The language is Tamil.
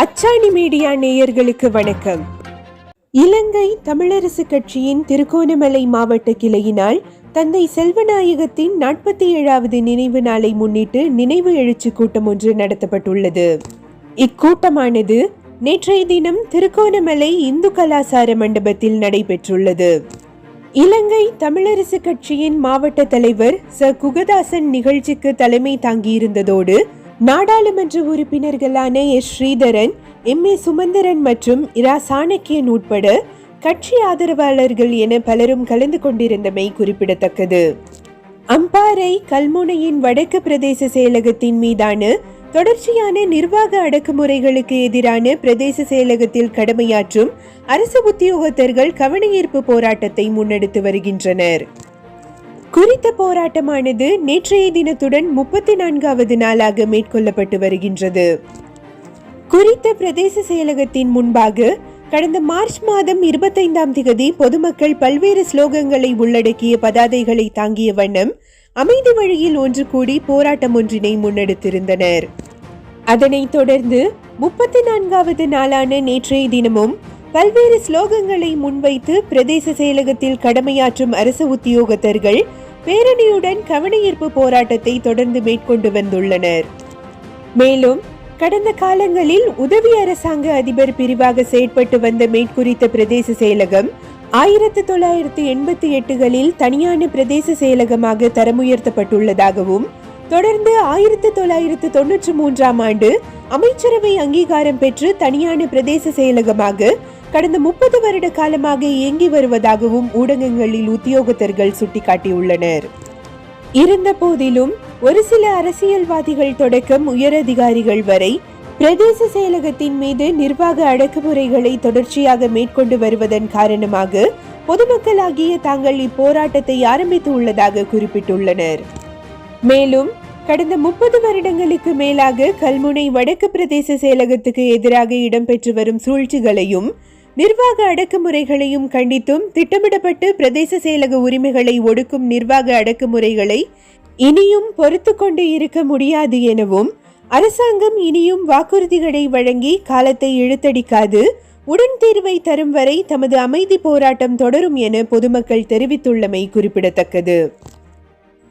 அச்சாணி மீடியா நேயர்களுக்கு வணக்கம். இலங்கை தமிழரசு கட்சியின் திருகோணமலை மாவட்ட கிளையினால் தந்தை செல்வநாயகத்தின் நாற்பத்தி ஏழாவது நினைவு நாளை முன்னிட்டு நினைவு எழுச்சி கூட்டம் ஒன்று நடத்தப்பட்டுள்ளது. இக்கூட்டமானது நேற்றைய தினம் திருகோணமலை இந்து கலாசார மண்டபத்தில் நடைபெற்றுள்ளது. இலங்கை தமிழரசு கட்சியின் மாவட்ட தலைவர் ச. குகதாசன் நிகழ்ச்சிக்கு தலைமை தாங்கியிருந்ததோடு நாடாளுமன்ற உறுப்பினர்களான S. Sritharan M. A. Sumanthiran மற்றும் இரா. சாணக்கியன் உட்பட கட்சி ஆதரவாளர்கள் என பலரும் கலந்து கொண்டிருந்தமை குறிப்பிடத்தக்கது. அம்பாறை கல்முனையின் வடக்கு பிரதேச செயலகத்தின் மீதான தொடர்ச்சியான நிர்வாக அடக்குமுறைகளுக்கு எதிரான பிரதேச செயலகத்தில் கடமையாற்றும் அரசு உத்தியோகத்தர்கள் கவனஈர்ப்பு போராட்டத்தை முன்னெடுத்து வருகின்றனர். குறித்த போராட்டமானது நேற்றைய தினத்துடன் முப்பத்தி நான்காவது நாளாக மேற்கொள்ளப்பட்டு வருகின்றது. குறித்த பிரதேச செயலகத்தின் முன்பாக கடந்த மார்ச் மாதம் இருபத்தைந்தாம் திகதி பொதுமக்கள் பல்வேறு ஸ்லோகங்களை உள்ளடக்கிய பதாதைகளை தாங்கிய வண்ணம் அமைதி வழியில் ஒன்று கூடி போராட்டம் ஒன்றினை முன்னெடுத்திருந்தனர். அதனைத் தொடர்ந்து முப்பத்தி நான்காவது நாளான நேற்றைய தினமும் பல்வேறு ஸ்லோகங்களை முன்வைத்து பிரதேச செயலகத்தில் கடமையாற்றும் அரசு உத்தியோகத்தர்கள் பேரணியுடன் கவனஈர்ப்பு போராட்டத்தை தொடர்ந்து மேற்கொண்டு வந்துள்ளனர். மேலும் கடந்த காலங்களில் உதவி அரசாங்க அதிபர் பிரிவாக செயற்பட்டு வந்த மேற்குறித்த பிரதேச செயலகம் ஆயிரத்தி தொள்ளாயிரத்தி எண்பத்தி எட்டுகளில் தனியான பிரதேச செயலகமாக தரமுயர்த்தப்பட்டுள்ளதாகவும் தொடர்ந்து ஆயிரத்தி தொள்ளாயிரத்து தொன்னூற்றி மூன்றாம் ஆண்டு அமைச்சரவை அங்கீகாரம் பெற்று தனியான பிரதேச செயலகமாக கடந்த முப்பது வருட காலமாக இயங்கி வருவதாகவும் ஊடகங்களில் உத்தியோகத்தர்கள் சுட்டிக்காட்டியுள்ளனர். இருந்த போதிலும் ஒரு சில அரசியல்வாதிகள் தொடக்கம் உயரதிகாரிகள் வரை பிரதேச செயலகத்தின் மீது நிர்வாக அடக்குமுறைகளை தொடர்ச்சியாக மேற்கொண்டு வருவதன் காரணமாக பொதுமக்களாகிய தாங்கள் இப்போராட்டத்தை ஆரம்பித்து உள்ளதாக குறிப்பிட்டுள்ளனர். மேலும் கடந்த முப்பது வருடங்களுக்கு மேலாக கல்முனை வடக்கு பிரதேச செயலகத்துக்கு எதிராக இடம்பெற்று வரும் சூழ்ச்சிகளையும் நிர்வாக அடக்குமுறைகளையும் கண்டித்தும் திட்டமிடப்பட்டு பிரதேச செயலக உரிமைகளை ஒடுக்கும் நிர்வாக அடக்குமுறைகளை இனியும் பொறுத்து கொண்டு இருக்க முடியாது எனவும் அரசாங்கம் இனியும் வாக்குறுதிகளை வழங்கி காலத்தை இழுத்தடிக்காது உடன் தீர்வை தரும் வரை தமது அமைதி போராட்டம் தொடரும் என பொதுமக்கள் தெரிவித்துள்ளமை குறிப்பிடத்தக்கது.